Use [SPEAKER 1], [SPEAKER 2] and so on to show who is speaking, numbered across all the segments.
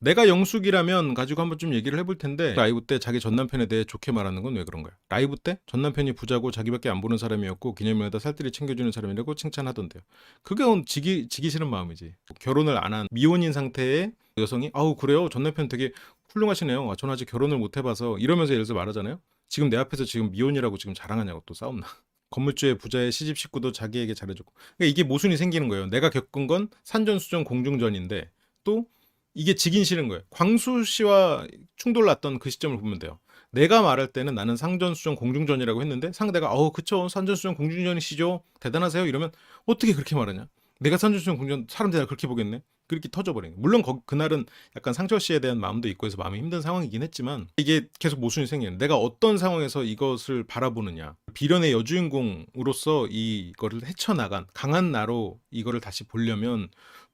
[SPEAKER 1] 내가 영숙이라면 가지고 한번 좀 얘기를 해볼 텐데 라이브 때 자기 전 남편에 대해 좋게 말하는 건 왜 그런가요? 라이브 때 전 남편이 부자고 자기밖에 안 보는 사람이었고 기념일마다 살뜰히 챙겨주는 사람이라고 칭찬하던데요. 그게 지기 지기 싫은 마음이지. 결혼을 안 한 미혼인 상태의 여성이 아우 그래요 전 남편 되게 훌륭하시네요. 아, 전 아직 결혼을 못 해봐서 이러면서 예를 들어서 말하잖아요. 지금 내 앞에서 지금 미혼이라고 지금 자랑하냐고 또 싸움나. 건물주의 부자의 시집 식구도 자기에게 잘해줬고 그러니까 이게 모순이 생기는 거예요. 내가 겪은 건 산전수전 공중전인데 또 이게 지긴 싫은 거예요. 광수 씨와 충돌 났던 그 시점을 보면 돼요. 내가 말할 때는 나는 상전수전 공중전이라고 했는데 상대가 어 그쵸. 산전수전 공중전이시죠. 대단하세요. 이러면 어떻게 그렇게 말하냐? 내가 산전수전 공중전 사람들이 날 그렇게 보겠네. 그렇게 터져버린 거예요. 물론 거- 그날은 약간 상철 씨에 대한 마음도 있고 해서 마음이 힘든 상황이긴 했지만 이게 계속 모순이 생기는 내가 어떤 상황에서 이것을 바라보느냐. 비련의 여주인공으로서 이거를 헤쳐나간 강한 나로 이거를 다시 보려면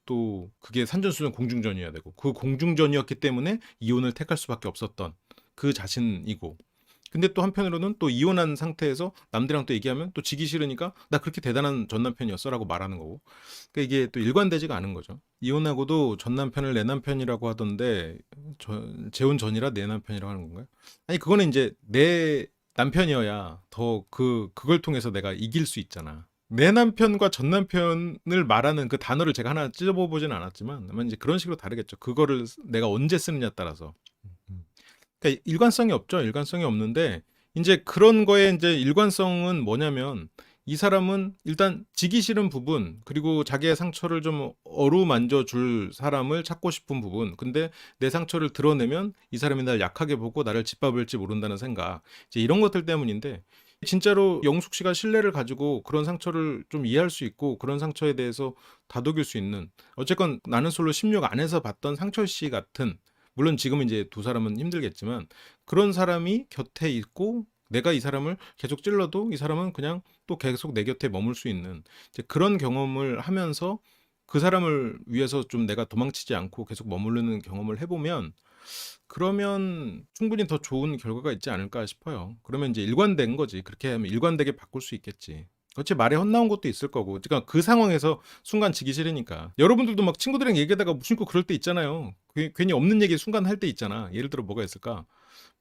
[SPEAKER 1] 또 그게 산전수전 공중전이어야 되고 그 공중전이었기 때문에 이혼을 택할 수밖에 없었던 그 자신이고 근데 또 한편으로는 또 이혼한 상태에서 남들이랑 또 얘기하면 또 지기 싫으니까 나 그렇게 대단한 전 남편이었어라고 말하는 거고 그러니까 이게 또 일관되지가 않은 거죠 이혼하고도 전 남편을 내 남편이라고 하던데 저, 재혼 전이라 내 남편이라고 하는 건가요? 아니 그거는 이제 내 남편이어야 더 그 그걸 통해서 내가 이길 수 있잖아. 내 남편과 전 남편을 말하는 그 단어를 제가 하나 찢어보진 않았지만 아마 이제 그런 식으로 다르겠죠. 그거를 쓰- 내가 언제 쓰느냐 따라서. 그러니까 일관성이 없죠. 일관성이 없는데 이제 그런 거에 이제 일관성은 뭐냐면 이 사람은 일단 지기 싫은 부분 그리고 자기의 상처를 좀 어루만져 줄 사람을 찾고 싶은 부분 근데 내 상처를 드러내면 이 사람이 날 약하게 보고 나를 짓밟을지 모른다는 생각 이제 이런 것들 때문인데 진짜로 영숙 씨가 신뢰를 가지고 그런 상처를 좀 이해할 수 있고 그런 상처에 대해서 다독일 수 있는 어쨌건 나는 솔로 16 안에서 봤던 상철 씨 같은 물론 지금은 이제 두 사람은 힘들겠지만 그런 사람이 곁에 있고 내가 이 사람을 계속 찔러도 이 사람은 그냥 또 계속 내 곁에 머물 수 있는 이제 그런 경험을 하면서 그 사람을 위해서 좀 내가 도망치지 않고 계속 머무르는 경험을 해보면 그러면 충분히 더 좋은 결과가 있지 않을까 싶어요. 그러면 이제 일관된 거지. 그렇게 하면 일관되게 바꿀 수 있겠지. 그렇지 말에 헛나온 것도 있을 거고. 그러니까 그 상황에서 순간 지기 싫으니까. 여러분들도 막 친구들이랑 얘기하다가 무심코 그럴 때 있잖아요. 괜- 괜히 없는 얘기 순간 할 때 있잖아. 예를 들어 뭐가 있을까?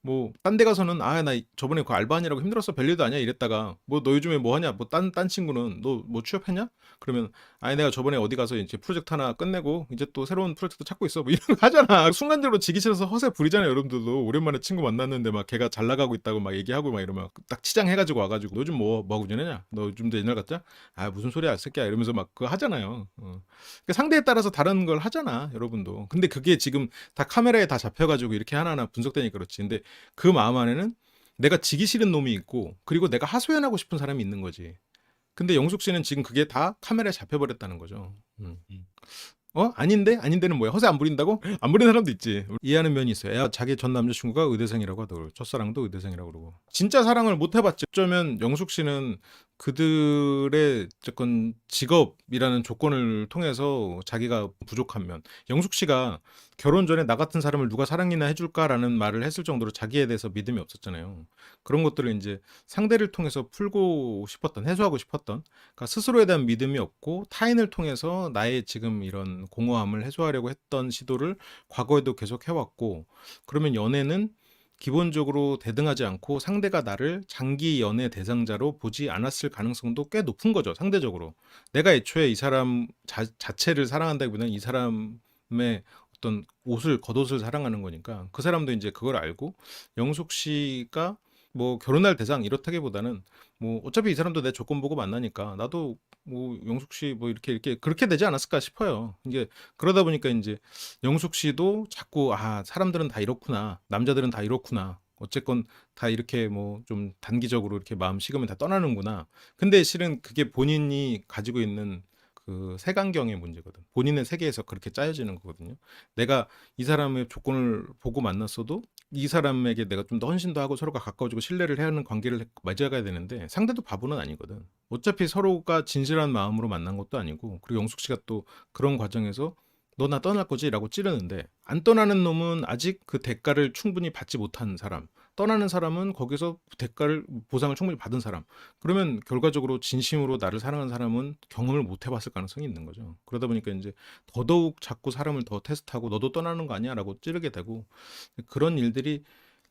[SPEAKER 1] 뭐 딴 데 가서는 아 나 저번에 그 알바하느라고 힘들었어 별일도 아니야 이랬다가 뭐 너 요즘에 뭐 하냐? 뭐딴딴 친구는 너 뭐 취업했냐? 그러면 아니 내가 저번에 어디 가서 이제 프로젝트 하나 끝내고 이제 또 새로운 프로젝트 찾고 있어. 뭐 이런 거 하잖아. 순간적으로 지기 싫어서 허세 부리잖아요 여러분들도. 오랜만에 친구 만났는데 막 걔가 잘 나가고 있다고 막 얘기하고 막 이러면 딱 치장해가지고 와가지고 너 요즘 뭐 뭐하고 지내냐? 너 요즘도 옛날 같자 아 무슨 소리야 이 새끼야 이러면서 막 그거 하잖아요. 어. 그러니까 상대에 따라서 다른 걸 하잖아 여러분도. 근데 그게 지금 다 카메라에 다 잡혀가지고 이렇게 하나하나 분석되니까 그렇지. 근데 그 마음 안에는 내가 지기 싫은 놈이 있고 그리고 내가 하소연하고 싶은 사람이 있는 거지. 근데 영숙 씨는 지금 그게 다 카메라에 잡혀버렸다는 거죠. 음. 어? 아닌데? 아닌데는 뭐야? 허세 안 부린다고? 안 부리는 사람도 있지. 이해하는 면이 있어요. 야, 자기 전 남자친구가 의대생이라고 하더라고요. 첫사랑도 의대생이라고 그러고. 진짜 사랑을 못 해봤지. 어쩌면 영숙 씨는 그들의 어쨌건 직업이라는 조건을 통해서 자기가 부족한 면. 영숙 씨가 결혼 전에 나 같은 사람을 누가 사랑이나 해줄까라는 말을 했을 정도로 자기에 대해서 믿음이 없었잖아요. 그런 것들을 이제 상대를 통해서 풀고 싶었던, 해소하고 싶었던, 그러니까 스스로에 대한 믿음이 없고 타인을 통해서 나의 지금 이런 공허함을 해소하려고 했던 시도를 과거에도 계속 해왔고, 그러면 연애는 기본적으로 대등하지 않고 상대가 나를 장기 연애 대상자로 보지 않았을 가능성도 꽤 높은 거죠, 상대적으로. 내가 애초에 이 사람 자, 자체를 사랑한다기보다는 이 사람의 어떤 옷을 겉옷을 사랑하는 거니까 그 사람도 이제 그걸 알고 영숙 씨가 뭐 결혼할 대상 이렇다기보다는 뭐 어차피 이 사람도 내 조건 보고 만나니까 나도 뭐 영숙 씨 뭐 이렇게 이렇게 그렇게 되지 않았을까 싶어요. 이게 그러다 보니까 이제 영숙 씨도 자꾸 아 사람들은 다 이렇구나 남자들은 다 이렇구나 어쨌건 다 이렇게 뭐 좀 단기적으로 이렇게 마음 식으면 다 떠나는구나. 근데 실은 그게 본인이 가지고 있는 그 색안경의 문제거든. 본인의 세계에서 그렇게 짜여지는 거거든요. 내가 이 사람의 조건을 보고 만났어도 이 사람에게 내가 좀 더 헌신도 하고 서로가 가까워지고 신뢰를 해야 하는 관계를 맺어가야 되는데 상대도 바보는 아니거든. 어차피 서로가 진실한 마음으로 만난 것도 아니고 그리고 영숙 씨가 또 그런 과정에서 너 나 떠날 거지라고 찌르는데 안 떠나는 놈은 아직 그 대가를 충분히 받지 못한 사람 떠나는 사람은 거기서 대가를 보상을 충분히 받은 사람. 그러면 결과적으로 진심으로 나를 사랑하는 사람은 경험을 못 해봤을 가능성이 있는 거죠. 그러다 보니까 이제 더더욱 자꾸 사람을 더 테스트하고 너도 떠나는 거 아니야라고 찌르게 되고 그런 일들이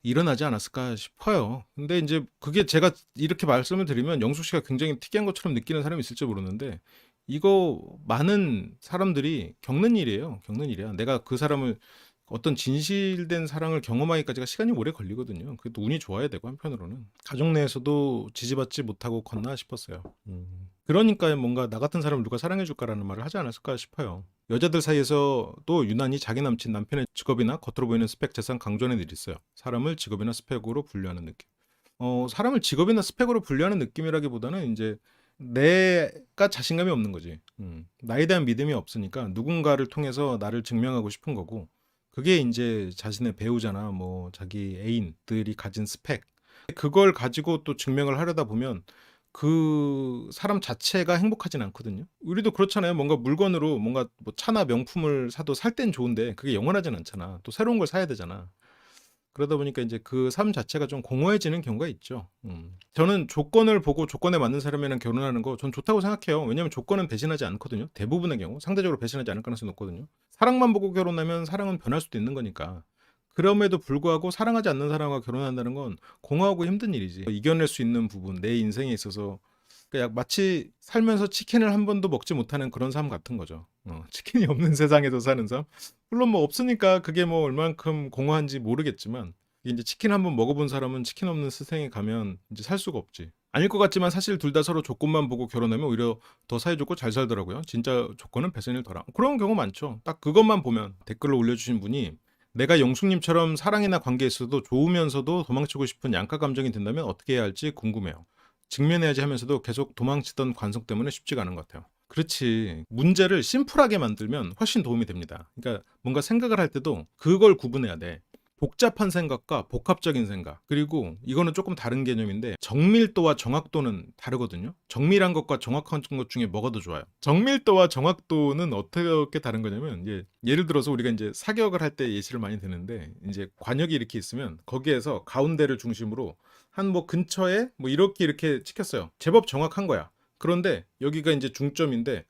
[SPEAKER 1] 일어나지 않았을까 싶어요. 근데 이제 그게 제가 이렇게 말씀을 드리면 영숙 씨가 굉장히 특이한 것처럼 느끼는 사람이 있을지 모르는데 이거 많은 사람들이 겪는 일이에요. 겪는 일이야. 내가 그 사람을 어떤 진실된 사랑을 경험하기까지가 시간이 오래 걸리거든요. 그래도 운이 좋아야 되고 한편으로는 가족 내에서도 지지받지 못하고 컸나 싶었어요. 음. 그러니까 뭔가 나 같은 사람을 누가 사랑해 줄까라는 말을 하지 않았을까 싶어요. 여자들 사이에서도 유난히 자기 남친 남편의 직업이나 겉으로 보이는 스펙 재산 강조하는 일이 있어요. 사람을 직업이나 스펙으로 분류하는 느낌. 어, 사람을 직업이나 스펙으로 분류하는 느낌이라기보다는 이제 내가 자신감이 없는 거지. 음. 나에 대한 믿음이 없으니까 누군가를 통해서 나를 증명하고 싶은 거고 그게 이제 자신의 배우자나 뭐 자기 애인들이 가진 스펙 그걸 가지고 또 증명을 하려다 보면 그 사람 자체가 행복하진 않거든요. 우리도 그렇잖아요. 뭔가 물건으로 뭔가 뭐 차나 명품을 사도 살 땐 좋은데 그게 영원하진 않잖아. 또 새로운 걸 사야 되잖아. 그러다 보니까 이제 그 삶 자체가 좀 공허해지는 경우가 있죠. 음. 저는 조건을 보고 조건에 맞는 사람이랑 결혼하는 거 전 좋다고 생각해요. 왜냐하면 조건은 배신하지 않거든요. 대부분의 경우 상대적으로 배신하지 않을 가능성이 높거든요. 사랑만 보고 결혼하면 사랑은 변할 수도 있는 거니까. 그럼에도 불구하고 사랑하지 않는 사람과 결혼한다는 건 공허하고 힘든 일이지. 이겨낼 수 있는 부분, 내 인생에 있어서 그러니까 마치 살면서 치킨을 한 번도 먹지 못하는 그런 삶 같은 거죠. 어, 치킨이 없는 세상에서 사는 삶. 물론 뭐 없으니까 그게 뭐 얼만큼 공허한지 모르겠지만 이제 치킨 한 번 먹어본 사람은 치킨 없는 세상에 가면 이제 살 수가 없지. 아닐 것 같지만 사실 둘 다 서로 조건만 보고 결혼하면 오히려 더 사이좋고 잘 살더라고요. 진짜 조건은 배선일 더라. 그런 경우 많죠. 딱 그것만 보면 댓글로 올려주신 분이 내가 영숙님처럼 사랑이나 관계에 있어도 좋으면서도 도망치고 싶은 양가 감정이 든다면 어떻게 해야 할지 궁금해요. 직면해야지 하면서도 계속 도망치던 관성 때문에 쉽지가 않은 것 같아요. 그렇지. 문제를 심플하게 만들면 훨씬 도움이 됩니다. 그러니까 뭔가 생각을 할 때도 그걸 구분해야 돼. 복잡한 생각과 복합적인 생각. 그리고 이거는 조금 다른 개념인데 정밀도와 정확도는 다르거든요. 정밀한 것과 정확한 것 중에 뭐가 더 좋아요? 정밀도와 정확도는 어떻게 다른 거냐면 이제 예를 들어서 우리가 이제 사격을 할 때 예시를 많이 드는데 이제 관역이 이렇게 있으면 거기에서 가운데를 중심으로 한 뭐 근처에 뭐 이렇게 이렇게 찍혔어요. 제법 정확한 거야. 그런데 여기가 이제 중점인데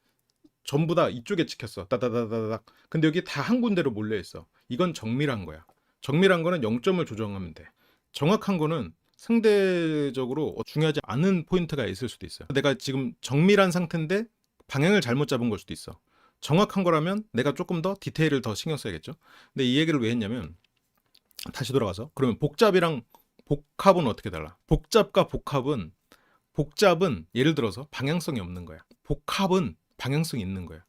[SPEAKER 1] 전부 다 이쪽에 찍혔어. 따다다다닥. 근데 여기 다 한 군데로 몰려 있어. 이건 정밀한 거야. 정밀한 거는 0점을 조정하면 돼. 정확한 거는 상대적으로 중요하지 않은 포인트가 있을 수도 있어요. 내가 지금 정밀한 상태인데 방향을 잘못 잡은 걸 수도 있어. 정확한 거라면 내가 조금 더 디테일을 더 신경 써야겠죠. 근데 이 얘기를 왜 했냐면 다시 돌아가서 그러면 복잡이랑 복합은 어떻게 달라? 복잡과 복합은 복잡은 예를 들어서 방향성이 없는 거야. 복합은 방향성이 있는 거야.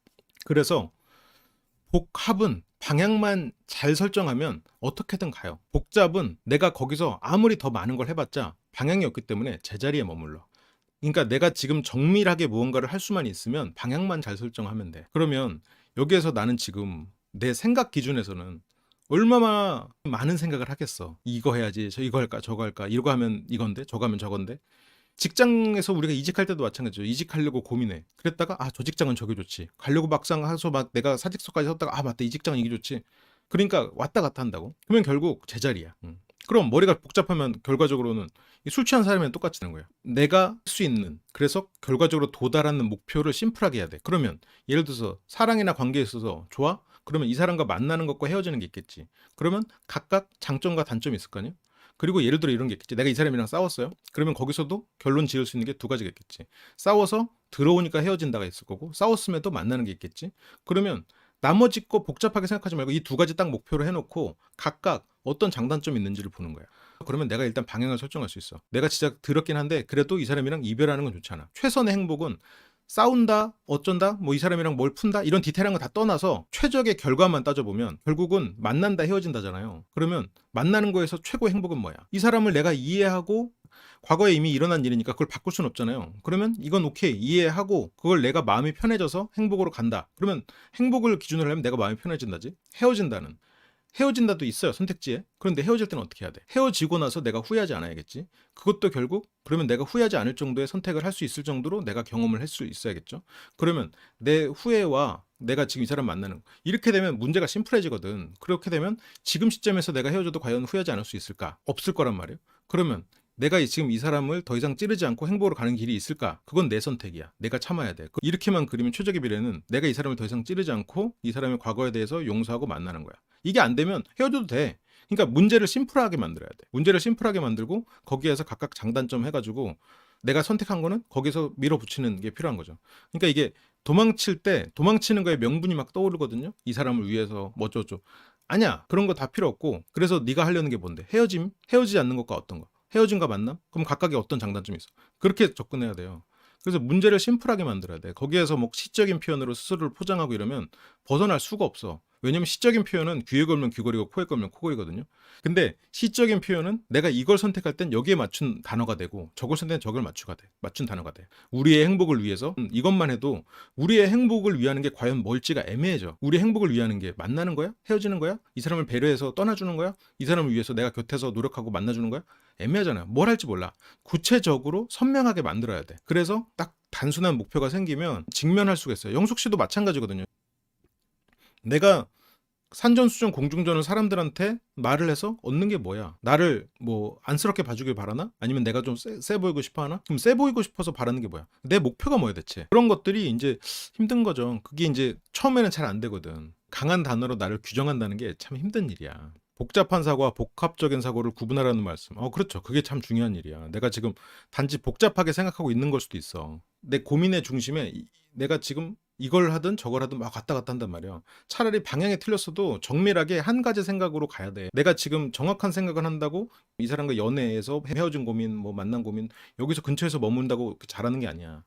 [SPEAKER 1] 그래서 복합은 방향만 잘 설정하면 어떻게든 가요. 복잡은 내가 거기서 아무리 더 많은 걸 해봤자 방향이 없기 때문에 제자리에 머물러. 그러니까 내가 지금 정밀하게 무언가를 할 수만 있으면 방향만 잘 설정하면 돼. 그러면 여기에서 나는 지금 내 생각 기준에서는 얼마나 많은 생각을 하겠어. 이거 해야지, 저 이거 할까, 저거 할까, 이거 하면 이건데, 저거 하면 저건데. 직장에서 우리가 이직할 때도 마찬가지죠. 이직하려고 고민해. 그랬다가 아 저 직장은 저게 좋지. 가려고 막상 해서 막 내가 사직서까지 썼다가 아 맞다 이 직장은 이게 좋지. 그러니까 왔다 갔다 한다고. 그러면 결국 제자리야. 음. 그럼 머리가 복잡하면 결과적으로는 이술 취한 사람이랑 똑같이 되는 거야. 내가 할 수 있는 그래서 결과적으로 도달하는 목표를 심플하게 해야 돼. 그러면 예를 들어서 사랑이나 관계에 있어서 좋아? 그러면 이 사람과 만나는 것과 헤어지는 게 있겠지. 그러면 각각 장점과 단점이 있을 거 아니야? 그리고 예를 들어 이런 게 있겠지. 내가 이 사람이랑 싸웠어요. 그러면 거기서도 결론 지을 수 있는 게 두 가지가 있겠지. 싸워서 들어오니까 헤어진다가 있을 거고 싸웠음에도 만나는 게 있겠지. 그러면 나머지 거 복잡하게 생각하지 말고 이 두 가지 딱 목표로 해놓고 각각 어떤 장단점이 있는지를 보는 거야. 그러면 내가 일단 방향을 설정할 수 있어. 내가 진짜 더럽긴 한데 그래도 이 사람이랑 이별하는 건 좋잖아. 최선의 행복은 싸운다, 어쩐다, 뭐 이 사람이랑 뭘 푼다 이런 디테일한 거 다 떠나서 최적의 결과만 따져보면 결국은 만난다 헤어진다잖아요. 그러면 만나는 거에서 최고 행복은 뭐야? 이 사람을 내가 이해하고 과거에 이미 일어난 일이니까 그걸 바꿀 수는 없잖아요. 그러면 이건 오케이 이해하고 그걸 내가 마음이 편해져서 행복으로 간다. 그러면 행복을 기준으로 하면 내가 마음이 편해진다지. 헤어진다는 헤어진다도 있어요 선택지에. 그런데 헤어질 때는 어떻게 해야 돼? 헤어지고 나서 내가 후회하지 않아야겠지. 그것도 결국 그러면 내가 후회하지 않을 정도의 선택을 할 수 있을 정도로 내가 경험을 할 수 있어야겠죠. 그러면 내 후회와 내가 지금 이 사람 만나는 거. 이렇게 되면 문제가 심플해지거든. 그렇게 되면 지금 시점에서 내가 헤어져도 과연 후회하지 않을 수 있을까? 없을 거란 말이에요. 그러면 내가 이- 지금 이 사람을 더 이상 찌르지 않고 행복으로 가는 길이 있을까? 그건 내 선택이야. 내가 참아야 돼. 그- 이렇게만 그리면 최적의 미래는 내가 이 사람을 더 이상 찌르지 않고 이 사람의 과거에 대해서 용서하고 만나는 거야. 이게 안 되면 헤어져도 돼. 그러니까 문제를 심플하게 만들어야 돼. 문제를 심플하게 만들고 거기에서 각각 장단점 해가지고 내가 선택한 거는 거기서 밀어붙이는 게 필요한 거죠. 그러니까 이게 도망칠 때 도망치는 거에 명분이 막 떠오르거든요. 이 사람을 위해서 뭐 어쩌고 아니야 그런 거 다 필요 없고 그래서 네가 하려는 게 뭔데 헤어짐 헤어지지 않는 것과 어떤 거 헤어짐과 만남 그럼 각각의 어떤 장단점이 있어 그렇게 접근해야 돼요. 그래서 문제를 심플하게 만들어야 돼. 거기에서 뭐 시적인 표현으로 스스로를 포장하고 이러면 벗어날 수가 없어. 왜냐면 시적인 표현은 귀에 걸면 귀걸이고 코에 걸면 코걸이거든요. 근데 시적인 표현은 내가 이걸 선택할 땐 여기에 맞춘 단어가 되고 저걸 선택할 땐 저걸 맞추가 돼. 맞춘 단어가 돼. 우리의 행복을 위해서 음, 이것만 해도 우리의 행복을 위하는 게 과연 뭘지가 애매해져. 우리 행복을 위하는 게 만나는 거야? 헤어지는 거야? 이 사람을 배려해서 떠나주는 거야? 이 사람을 위해서 내가 곁에서 노력하고 만나주는 거야? 애매하잖아요. 뭘 할지 몰라. 구체적으로 선명하게 만들어야 돼. 그래서 딱 단순한 목표가 생기면 직면할 수가 있어요. 영숙 씨도 마찬가지거든요. 내가 산전수전 공중전을 사람들한테 말을 해서 얻는 게 뭐야? 나를 뭐 안쓰럽게 봐주길 바라나? 아니면 내가 좀세 보이고 싶어 하나? 그럼 세 보이고 싶어서 바라는 게 뭐야? 내 목표가 뭐야 대체? 그런 것들이 이제 힘든 거죠. 그게 이제 처음에는 잘 안 되거든. 강한 단어로 나를 규정한다는 게 참 힘든 일이야. 복잡한 사고와 복합적인 사고를 구분하라는 말씀. 어, 그렇죠. 그게 참 중요한 일이야. 내가 지금 단지 복잡하게 생각하고 있는 걸 수도 있어. 내 고민의 중심에 이- 내가 지금 이걸 하든 저걸 하든 막 왔다 갔다 한단 말이야. 차라리 방향이 틀렸어도 정밀하게 한 가지 생각으로 가야 돼. 내가 지금 정확한 생각을 한다고 이 사람과 연애에서 헤어진 고민, 뭐 만난 고민, 여기서 근처에서 머문다고 잘하는 게 아니야.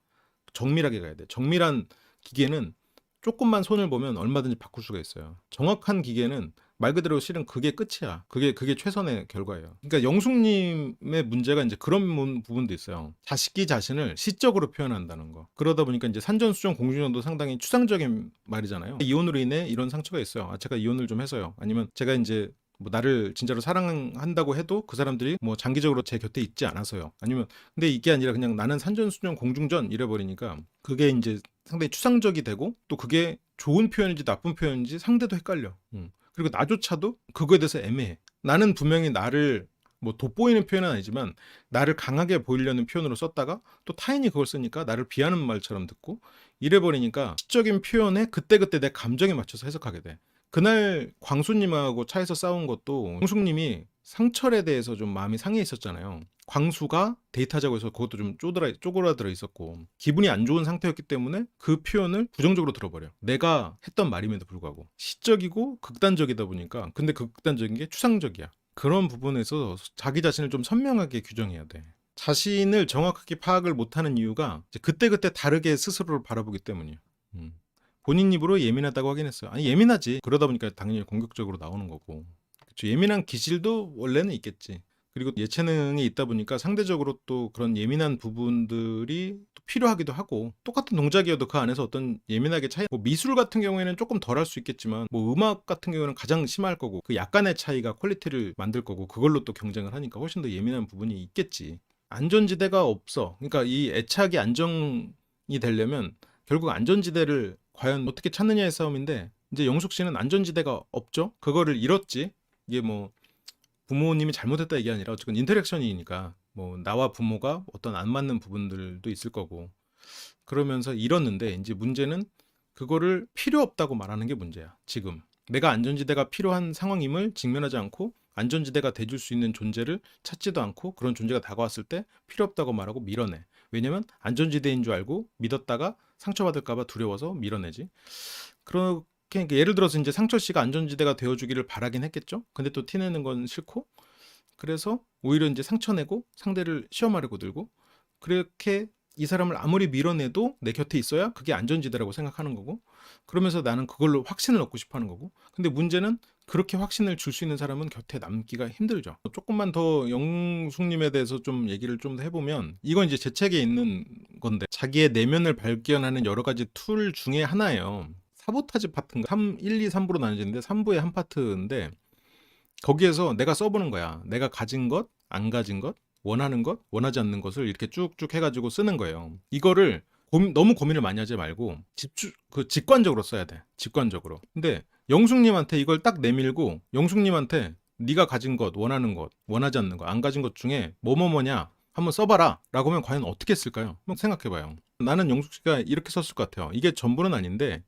[SPEAKER 1] 정밀하게 가야 돼. 정밀한 기계는 조금만 손을 보면 얼마든지 바꿀 수가 있어요. 정확한 기계는 말 그대로 실은 그게 끝이야. 그게 그게 최선의 결과예요. 그러니까 영숙님의 문제가 이제 그런 문- 부분도 있어요. 자식이 자신을 시적으로 표현한다는 거. 그러다 보니까 이제 산전수전 공중전도 상당히 추상적인 말이잖아요. 이혼으로 인해 이런 상처가 있어요. 아 제가 이혼을 좀 해서요. 아니면 제가 이제 뭐 나를 진짜로 사랑한다고 해도 그 사람들이 뭐 장기적으로 제 곁에 있지 않아서요. 아니면 근데 이게 아니라 그냥 나는 산전수전 공중전 이래 버리니까 그게 이제 상당히 추상적이 되고 또 그게 좋은 표현인지 나쁜 표현인지 상대도 헷갈려. 음. 그리고 나조차도 그거에 대해서 애매해. 나는 분명히 나를 뭐 돋보이는 표현은 아니지만 나를 강하게 보이려는 표현으로 썼다가 또 타인이 그걸 쓰니까 나를 비하는 말처럼 듣고 이래 버리니까 시적인 표현에 그때그때 내 감정에 맞춰서 해석하게 돼. 그날 광수님하고 차에서 싸운 것도 홍숙님이 상철에 대해서 좀 마음이 상해 있었잖아요. 광수가 데이트하자고 해서 그것도 좀 쪼드라, 쪼그라들어 있었고 기분이 안 좋은 상태였기 때문에 그 표현을 부정적으로 들어버려. 내가 했던 말임에도 불구하고 시적이고 극단적이다 보니까 근데 그 극단적인 게 추상적이야. 그런 부분에서 자기 자신을 좀 선명하게 규정해야 돼. 자신을 정확하게 파악을 못하는 이유가 그때그때 다르게 스스로를 바라보기 때문이야. 음. 본인 입으로 예민하다고 하긴 했어요. 아니 예민하지. 그러다 보니까 당연히 공격적으로 나오는 거고. 그쵸. 예민한 기질도 원래는 있겠지. 그리고 예체능이 있다 보니까 상대적으로 또 그런 예민한 부분들이 또 필요하기도 하고 똑같은 동작이어도 그 안에서 어떤 예민하게 차이 뭐 미술 같은 경우에는 조금 덜 할 수 있겠지만 뭐 음악 같은 경우는 가장 심할 거고 그 약간의 차이가 퀄리티를 만들 거고 그걸로 또 경쟁을 하니까 훨씬 더 예민한 부분이 있겠지. 안전지대가 없어. 그러니까 이 애착이 안정이 되려면 결국 안전지대를 과연 어떻게 찾느냐의 싸움인데 이제 영숙 씨는 안전지대가 없죠? 그거를 잃었지? 이게 뭐 부모님이 잘못했다 이게 아니라 어쨌든 인터랙션이니까 뭐 나와 부모가 어떤 안 맞는 부분들도 있을 거고 그러면서 잃었는데 이제 문제는 그거를 필요 없다고 말하는 게 문제야 지금. 내가 안전지대가 필요한 상황임을 직면하지 않고 안전지대가 돼줄 수 있는 존재를 찾지도 않고 그런 존재가 다가왔을 때 필요 없다고 말하고 밀어내. 왜냐면 안전지대인 줄 알고 믿었다가 상처받을까봐 두려워서 밀어내지. 그렇게 그러니까 예를 들어서 이제 상철 씨가 안전지대가 되어주기를 바라긴 했겠죠. 근데 또 티내는 건 싫고, 그래서 오히려 이제 상처 내고 상대를 시험하려고 들고, 그렇게 이 사람을 아무리 밀어내도 내 곁에 있어야 그게 안전지대라고 생각하는 거고, 그러면서 나는 그걸로 확신을 얻고 싶어 하는 거고, 근데 문제는 그렇게 확신을 줄 수 있는 사람은 곁에 남기가 힘들죠. 조금만 더 영숙님에 대해서 좀 얘기를 좀 더 해보면, 이건 이제 제 책에 있는 건데, 자기의 내면을 발견하는 여러 가지 툴 중에 하나예요. 사보타지 파트인가? 3, 1, 2, 3부로 나눠지는데 3부의 한 파트인데 거기에서 내가 써보는 거야. 내가 가진 것, 안 가진 것, 원하는 것, 원하지 않는 것을 이렇게 쭉쭉 해가지고 쓰는 거예요. 이거를 고민- 너무 고민을 많이 하지 말고 집주 그 직관적으로 써야 돼. 직관적으로. 근데 영숙님한테 이걸 딱 내밀고 영숙님한테 네가 가진 것, 원하는 것, 원하지 않는 것, 안 가진 것 중에 뭐뭐뭐냐 한번 써봐라 라고 하면 과연 어떻게 쓸까요? 한번 생각해봐요. 나는 영숙 씨가 이렇게 썼을 것 같아요. 이게 전부는 아닌데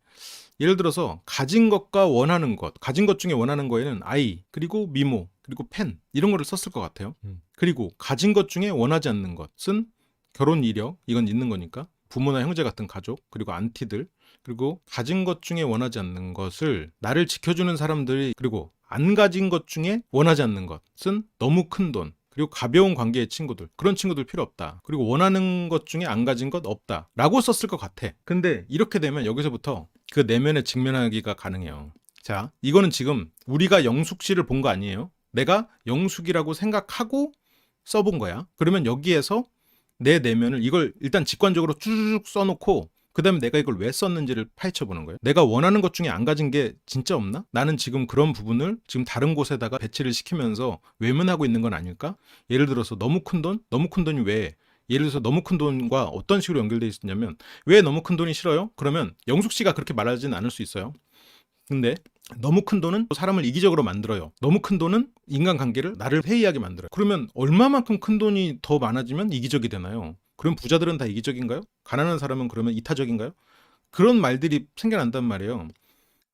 [SPEAKER 1] 예를 들어서 가진 것과 원하는 것, 가진 것 중에 원하는 거에는 아이, 그리고 미모, 그리고 펜 이런 거를 썼을 것 같아요.
[SPEAKER 2] 음.
[SPEAKER 1] 그리고 가진 것 중에 원하지 않는 것은 결혼 이력 이건 있는 거니까 부모나 형제 같은 가족 그리고 안티들 그리고 가진 것 중에 원하지 않는 것을 나를 지켜주는 사람들이 그리고 안 가진 것 중에 원하지 않는 것은 너무 큰 돈 그리고 가벼운 관계의 친구들 그런 친구들 필요 없다. 그리고 원하는 것 중에 안 가진 것 없다. 라고 썼을 것 같아. 근데 이렇게 되면 여기서부터 그 내면에 직면하기가 가능해요. 자 이거는 지금 우리가 영숙 씨를 본 거 아니에요? 내가 영숙이라고 생각하고 써본 거야. 그러면 여기에서 내 내면을 이걸 일단 직관적으로 쭉 써놓고 그 다음에 내가 이걸 왜 썼는지를 파헤쳐 보는 거예요. 내가 원하는 것 중에 안 가진 게 진짜 없나? 나는 지금 그런 부분을 지금 다른 곳에다가 배치를 시키면서 외면하고 있는 건 아닐까? 예를 들어서 너무 큰 돈, 너무 큰 돈이 왜? 예를 들어서 너무 큰 돈과 어떤 식으로 연결돼 있었냐면 왜 너무 큰 돈이 싫어요? 그러면 영숙 씨가 그렇게 말하지는 않을 수 있어요. 근데 너무 큰 돈은 사람을 이기적으로 만들어요. 너무 큰 돈은 인간관계를 나를 회의하게 만들어요. 그러면 얼마만큼 큰 돈이 더 많아지면 이기적이 되나요? 그럼 부자들은 다 이기적인가요? 가난한 사람은 그러면 이타적인가요? 그런 말들이 생겨난단 말이에요.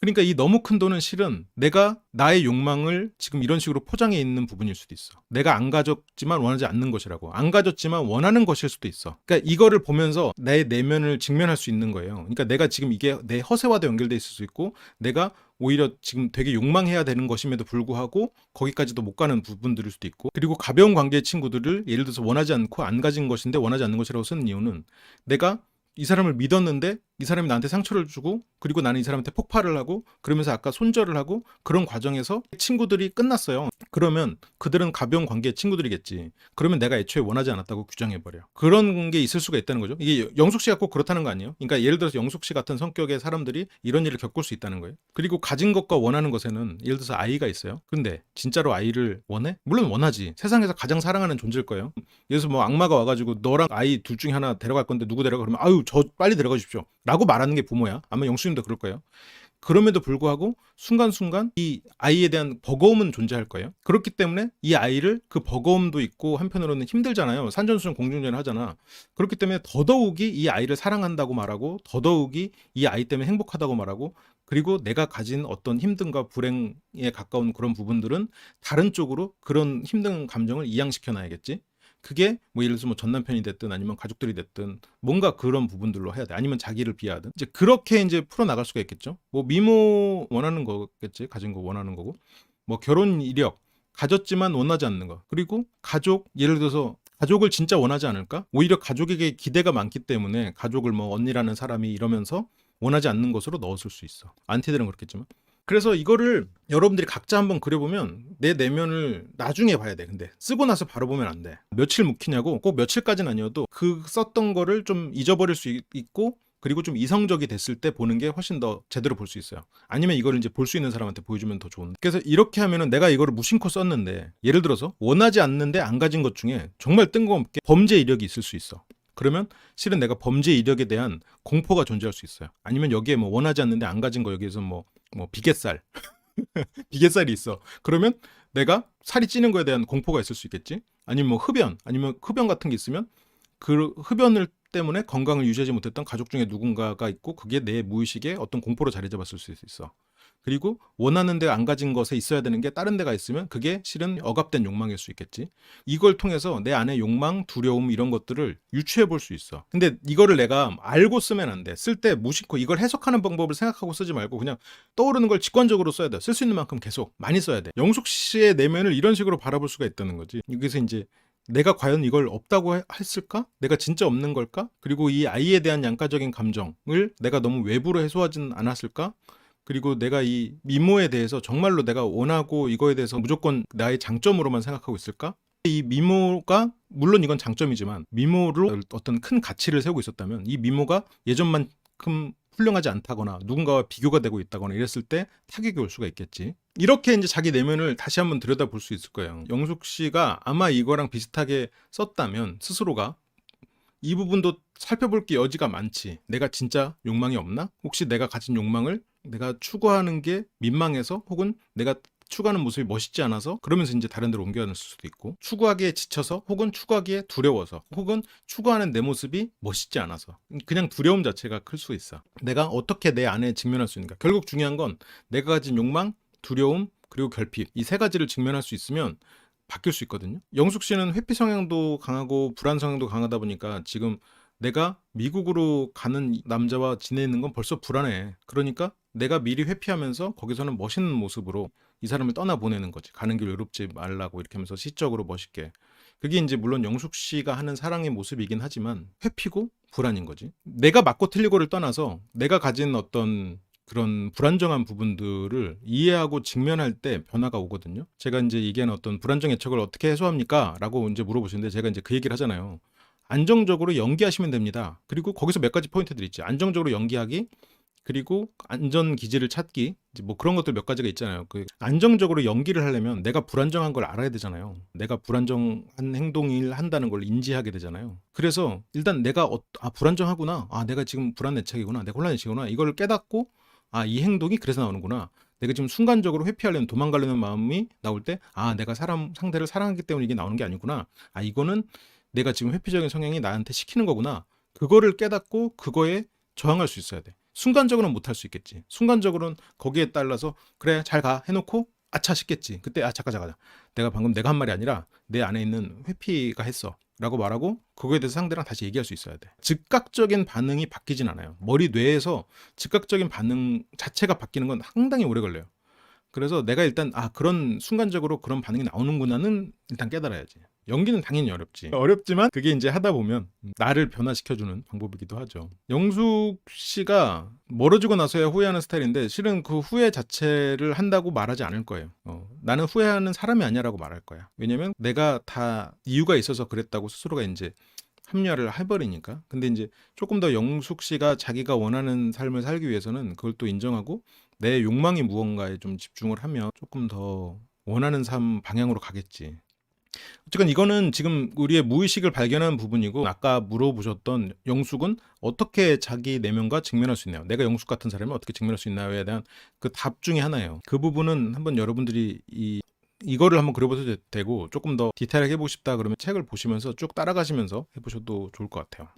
[SPEAKER 1] 그러니까 이 너무 큰 돈은 실은 내가 나의 욕망을 지금 이런 식으로 포장해 있는 부분일 수도 있어. 내가 안 가졌지만 원하지 않는 것이라고. 안 가졌지만 원하는 것일 수도 있어. 그러니까 이거를 보면서 내 내면을 직면할 수 있는 거예요. 그러니까 내가 지금 이게 내 허세와도 연결돼 있을 수 있고 내가 오히려 지금 되게 욕망해야 되는 것임에도 불구하고 거기까지도 못 가는 부분들일 수도 있고 그리고 가벼운 관계의 친구들을 예를 들어서 원하지 않고 안 가진 것인데 원하지 않는 것이라고 쓰는 이유는 내가 이 사람을 믿었는데 이 사람이 나한테 상처를 주고 그리고 나는 이 사람한테 폭발을 하고 그러면서 아까 손절을 하고 그런 과정에서 친구들이 끝났어요. 그러면 그들은 가벼운 관계의 친구들이겠지. 그러면 내가 애초에 원하지 않았다고 규정해버려. 그런 게 있을 수가 있다는 거죠. 이게 영숙 씨가 꼭 그렇다는 거 아니에요? 그러니까 예를 들어서 영숙 씨 같은 성격의 사람들이 이런 일을 겪을 수 있다는 거예요. 그리고 가진 것과 원하는 것에는 예를 들어서 아이가 있어요. 근데 진짜로 아이를 원해? 물론 원하지. 세상에서 가장 사랑하는 존재일 거예요. 들어서 뭐 악마가 와가지고 너랑 아이 둘 중에 하나 데려갈 건데 누구 데려가? 그러면 아유 저 빨리 데려가 주십시오. 라고 말하는 게 부모야. 아마 영수님도 그럴 거예요. 그럼에도 불구하고 순간순간 이 아이에 대한 버거움은 존재할 거예요. 그렇기 때문에 이 아이를 그 버거움도 있고 한편으로는 힘들잖아요. 산전수전 공중전을 하잖아. 그렇기 때문에 더더욱이 이 아이를 사랑한다고 말하고 더더욱이 이 아이 때문에 행복하다고 말하고 그리고 내가 가진 어떤 힘듦과 불행에 가까운 그런 부분들은 다른 쪽으로 그런 힘든 감정을 이양시켜 놔야겠지. 그게 뭐 예를 들어서 뭐 전 남편이 됐든 아니면 가족들이 됐든 뭔가 그런 부분들로 해야 돼. 아니면 자기를 비하든 이제 그렇게 이제 풀어 나갈 수가 있겠죠. 뭐 미모 원하는 거겠지. 가진 거 원하는 거고. 뭐 결혼 이력 가졌지만 원하지 않는 거. 그리고 가족 예를 들어서 가족을 진짜 원하지 않을까? 오히려 가족에게 기대가 많기 때문에 가족을 뭐 언니라는 사람이 이러면서 원하지 않는 것으로 넣었을 수 있어. 안티들은 그렇겠지만. 그래서 이거를 여러분들이 각자 한번 그려보면 내 내면을 나중에 봐야 돼. 근데 쓰고 나서 바로 보면 안 돼. 며칠 묵히냐고 꼭 며칠까지는 아니어도 그 썼던 거를 좀 잊어버릴 수 있- 있고 그리고 좀 이성적이 됐을 때 보는 게 훨씬 더 제대로 볼 수 있어요. 아니면 이거를 이제 볼 수 있는 사람한테 보여주면 더 좋은데. 그래서 이렇게 하면은 내가 이거를 무심코 썼는데 예를 들어서 원하지 않는데 안 가진 것 중에 정말 뜬금없게 범죄 이력이 있을 수 있어. 그러면 실은 내가 범죄 이력에 대한 공포가 존재할 수 있어요. 아니면 여기에 뭐 원하지 않는데 안 가진 거 여기에서 뭐 뭐 비계살 비계살이 있어. 그러면 내가 살이 찌는 거에 대한 공포가 있을 수 있겠지. 아니면 뭐 흡연, 아니면 흡연 같은 게 있으면 그 흡연을 때문에 건강을 유지하지 못했던 가족 중에 누군가가 있고 그게 내 무의식에 어떤 공포로 자리 잡았을 수 있어. 그리고 원하는 데안 가진 것에 있어야 되는 게 다른 데가 있으면 그게 실은 억압된 욕망일 수 있겠지. 이걸 통해서 내 안에 욕망, 두려움 이런 것들을 유추해 볼 수 있어. 근데 이거를 내가 알고 쓰면 안 돼. 쓸 때 무심코 이걸 해석하는 방법을 생각하고 쓰지 말고 그냥 떠오르는 걸 직관적으로 써야 돼. 쓸 수 있는 만큼 계속 많이 써야 돼. 영숙 씨의 내면을 이런 식으로 바라볼 수가 있다는 거지. 여기서 이제 내가 과연 이걸 없다고 해- 했을까? 내가 진짜 없는 걸까? 그리고 이 아이에 대한 양가적인 감정을 내가 너무 외부로 해소하진 않았을까? 그리고 내가 이 미모에 대해서 정말로 내가 원하고 이거에 대해서 무조건 나의 장점으로만 생각하고 있을까? 이 미모가 물론 이건 장점이지만 미모로 어떤 큰 가치를 세우고 있었다면 이 미모가 예전만큼 훌륭하지 않다거나 누군가와 비교가 되고 있다거나 이랬을 때 타격이 올 수가 있겠지. 이렇게 이제 자기 내면을 다시 한번 들여다 볼 수 있을 거예요. 영숙 씨가 아마 이거랑 비슷하게 썼다면 스스로가 이 부분도 살펴볼 게 여지가 많지. 내가 진짜 욕망이 없나? 혹시 내가 가진 욕망을 내가 추구하는 게 민망해서 혹은 내가 추구하는 모습이 멋있지 않아서 그러면서 이제 다른 데로 옮겨갈 수도 있고 추구하기에 지쳐서 혹은 추구하기에 두려워서 혹은 추구하는 내 모습이 멋있지 않아서 그냥 두려움 자체가 클 수 있어. 내가 어떻게 내 안에 직면할 수 있는가. 결국 중요한 건 내가 가진 욕망, 두려움, 그리고 결핍 이 세 가지를 직면할 수 있으면 바뀔 수 있거든요. 영숙 씨는 회피 성향도 강하고 불안 성향도 강하다 보니까 지금 내가 미국으로 가는 남자와 지내는 건 벌써 불안해. 그러니까 내가 미리 회피하면서 거기서는 멋있는 모습으로 이 사람을 떠나 보내는 거지. 가는 길 외롭지 말라고 이렇게 하면서 시적으로 멋있게. 그게 이제 물론 영숙 씨가 하는 사랑의 모습이긴 하지만 회피고 불안인 거지. 내가 맞고 틀리고를 떠나서 내가 가진 어떤 그런 불안정한 부분들을 이해하고 직면할 때 변화가 오거든요. 제가 이제 얘기하는 어떤 불안정 애착을 어떻게 해소합니까? 라고 이제 물어보시는데 제가 이제 그 얘기를 하잖아요. 안정적으로 연기하시면 됩니다. 그리고 거기서 몇 가지 포인트들이 있지. 안정적으로 연기하기, 그리고 안전 기지를 찾기, 뭐 그런 것들 몇 가지가 있잖아요. 그 안정적으로 연기를 하려면 내가 불안정한 걸 알아야 되잖아요. 내가 불안정한 행동을 한다는 걸 인지하게 되잖아요. 그래서 일단 내가 어, 아 불안정하구나, 아 내가 지금 불안 애착이구나, 내가 혼란애착이구나 이걸 깨닫고 아 이 행동이 그래서 나오는구나. 내가 지금 순간적으로 회피하려는 도망가려는 마음이 나올 때 아 내가 사람 상대를 사랑하기 때문에 이게 나오는 게 아니구나. 아 이거는 내가 지금 회피적인 성향이 나한테 시키는 거구나. 그거를 깨닫고 그거에 저항할 수 있어야 돼. 순간적으로는 못할 수 있겠지. 순간적으로는 거기에 따라서 그래 잘 가 해놓고 아차 싶겠지. 그때 아 잠깐 잠깐 내가 방금 내가 한 말이 아니라 내 안에 있는 회피가 했어. 라고 말하고 그거에 대해서 상대랑 다시 얘기할 수 있어야 돼. 즉각적인 반응이 바뀌진 않아요. 머리 뇌에서 즉각적인 반응 자체가 바뀌는 건 상당히 오래 걸려요. 그래서 내가 일단 아 그런 순간적으로 그런 반응이 나오는구나는 일단 깨달아야지. 연기는 당연히 어렵지. 어렵지만 그게 이제 하다 보면 나를 변화시켜주는 방법이기도 하죠. 영숙 씨가 멀어지고 나서야 후회하는 스타일인데 실은 그 후회 자체를 한다고 말하지 않을 거예요. 어, 나는 후회하는 사람이 아니야라고 말할 거야. 왜냐면 내가 다 이유가 있어서 그랬다고 스스로가 이제 합리화를 해버리니까. 근데 이제 조금 더 영숙 씨가 자기가 원하는 삶을 살기 위해서는 그걸 또 인정하고 내 욕망이 무언가에 좀 집중을 하면 조금 더 원하는 삶 방향으로 가겠지. 어쨌건 이거는 지금 우리의 무의식을 발견한 부분이고 아까 물어보셨던 영숙은 어떻게 자기 내면과 직면할 수 있나요? 내가 영숙 같은 사람이 어떻게 직면할 수 있나요에 대한 그 답 중에 하나예요. 그 부분은 한번 여러분들이 이 이거를 한번 그려보셔도 되고 조금 더 디테일하게 해보고 싶다 그러면 책을 보시면서 쭉 따라가시면서 해보셔도 좋을 것 같아요.